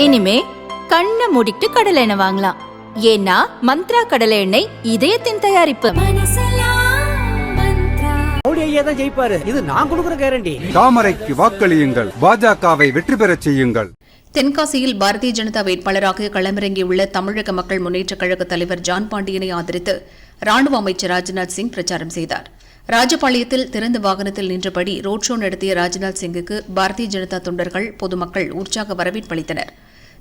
இனிமே கண்ணை மூடிட்டு கடலை எண்ணெய் வாங்கலாம். ஏன்னா மந்த்ரா கடலை எண்ணெய் இதயத்தின் தயாரிப்பு. ஜெயிப்பாரு. இது நான் கொடுக்குற கேரண்டி தாமரைக்கு வாக்களியுங்கள். பாஜகவை வெற்றி பெறச் செய்யுங்கள். தென்காசியில் பாரதிய ஜனதா வேட்பாளராக களமிறங்கியுள்ள தமிழக மக்கள் முன்னேற்றக் கழக தலைவர் ஜான் பாண்டியனை ஆதரித்து ராணுவ அமைச்சர் ராஜ்நாத் சிங் பிரச்சாரம் செய்தார். ராஜபாளையத்தில் திறந்த வாகனத்தில் நின்றபடி ரோட் ஷோ நடத்திய ராஜ்நாத் சிங்குக்கு பாரதிய ஜனதா தொண்டர்கள் பொதுமக்கள் உற்சாக வரவேற்பளித்தனர்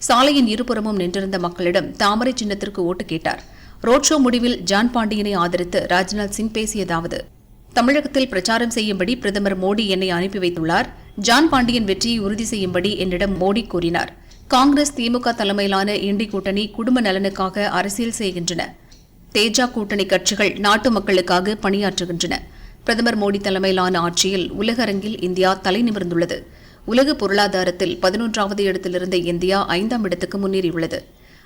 சாலையின் இருபுறமும் நின்றிருந்த மக்களிடம் தாமரை சின்னத்திற்கு ஓட்டு கேட்டார். ரோட் ஷோ முடிவில் ஜான் பாண்டியனை ஆதரித்து ராஜ்நாத் சிங் பேசியதாவது தமிழகத்தில் பிரச்சாரம் செய்யும்படி பிரதமர் மோடி என்னை அனுப்பி வைத்துள்ளார். ஜான் பாண்டியன் வெற்றியை உறுதி செய்யும்படி என்னிடம் மோடி கூறினார். காங்கிரஸ் திமுக தலைமையிலான இண்டி கூட்டணி குடும்ப நலனுக்காக அரசியல் செய்கின்றன. தேஜா கூட்டணி கட்சிகள் நாட்டு மக்களுக்காக பணியாற்றுகின்றன. பிரதமர் மோடி தலைமையிலான ஆட்சியில் உலகரங்கில் இந்தியா இந்தியா தலைநிமிர்ந்துள்ளது உலக பொருளாதாரத்தில் பதினொன்றாவது இடத்திலிருந்த இந்தியா ஐந்தாம் இடத்துக்கு முன்னேறியுள்ளது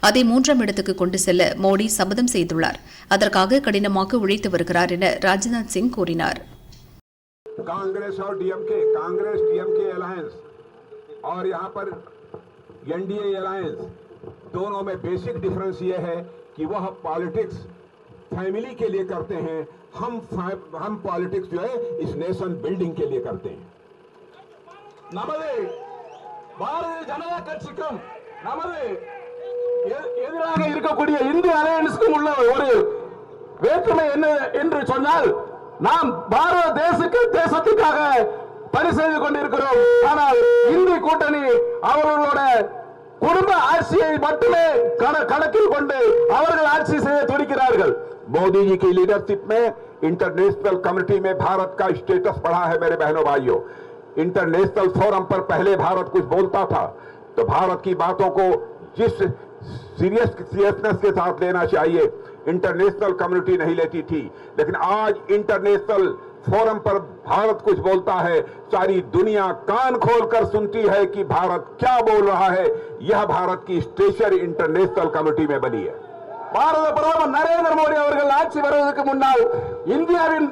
அதை மூன்றாம் இடத்துக்கு கொண்டு செல்ல மோடி சபதம் செய்துள்ளார் அதற்காக கடினமாக உழைத்து வருகிறார் என ராஜ்நாத் சிங் கூறினார் कांग्रेस और डीएमके कांग्रेस डीएमके अलायंस और यहाँ पर एनडीए अलायंस दोनों में बेसिक डिफरेंस ये है कि वह पॉलिटिक्स फैमिली के लिए करते हैं हम फै- हम पॉलिटिक्स जो है इस नेशन बिल्डिंग के लिए करते हैं நமது பாரதிய ஜனதா கட்சிக்கும் நமது எ- எதிராக இருக்கக்கூடிய இந்திய அலையன்ஸுக்கும் உள்ள ஒரு வேற்றுமை என்ன என்று சொன்னால் நாம் பாரத தேசுக்கு தேசத்துக்காக பணி செய்து கொண்டிருக்கிறோம் ஆனால் இந்தி கூட்டணி அவர்களோட குடும்ப ஆட்சியை மட்டுமே கண- கணக்கில் கொண்டு அவர்கள் ஆட்சி செய்ய துடிக்கிறார்கள் मोदी जी की लीडरशिप में इंटरनेशनल कम्युनिटी में भारत का स्टेटस बढ़ा है मेरे बहनों भाइयों इंटरनेशनल फोरम पर पहले भारत कुछ बोलता था तो भारत की बातों को जिस सीरियस सीरियसनेस के साथ लेना चाहिए इंटरनेशनल कम्युनिटी नहीं लेती थी लेकिन आज इंटरनेशनल फोरम पर भारत कुछ बोलता है सारी दुनिया कान खोलकर सुनती है कि भारत क्या बोल रहा है यह भारत की स्टेचर इंटरनेशनल कम्युनिटी में बनी है பாரத பிரதமர் நரேந்திர மோடி அவர்கள் ஆட்சி வருவதற்கு முன்னால் இந்தியாவின்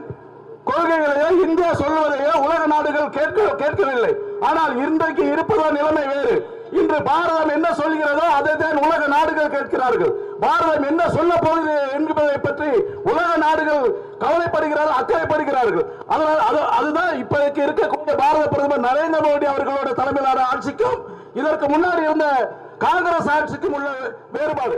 கொள்கைகளையோ இந்தியா சொல்வதையோ உலக நாடுகள் கேட்க கேட்கவில்லை. ஆனால் இன்றைக்கு இருப்பதோ நிலைமை வேறு. இன்று பாரதம் என்ன சொல்கிறதோ அதை தான் உலக நாடுகள் கேட்கிறார்கள். பாரதம் என்ன சொல்ல போகிறது என்பதை பற்றி உலக நாடுகள் கவலைப்படுகிறார்கள் அக்கறைப்படுகிறார்கள். அதனால் அது அதுதான் இப்போதைக்கு இருக்கக்கூடிய பாரத பிரதமர் நரேந்திர மோடி அவர்களோட தலைமையிலான ஆட்சிக்கும் இதற்கு முன்னாடி இருந்த காங்கிரஸ் ஆட்சிக்கும் உள்ள வேறுபாடு.